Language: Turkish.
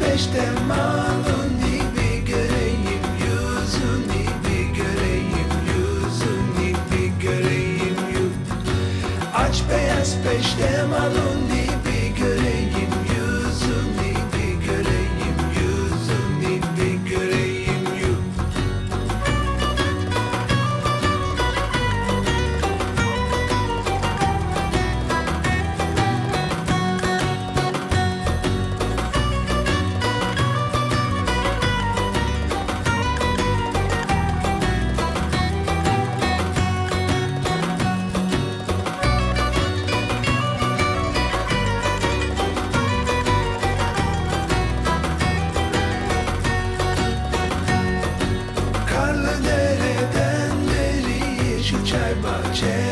peşte malın dibi göreyim yüzün dibi göreyim yüzün dibi göreyim yüz aç beyaz peşte malın dibi göreyim Bache, Bache.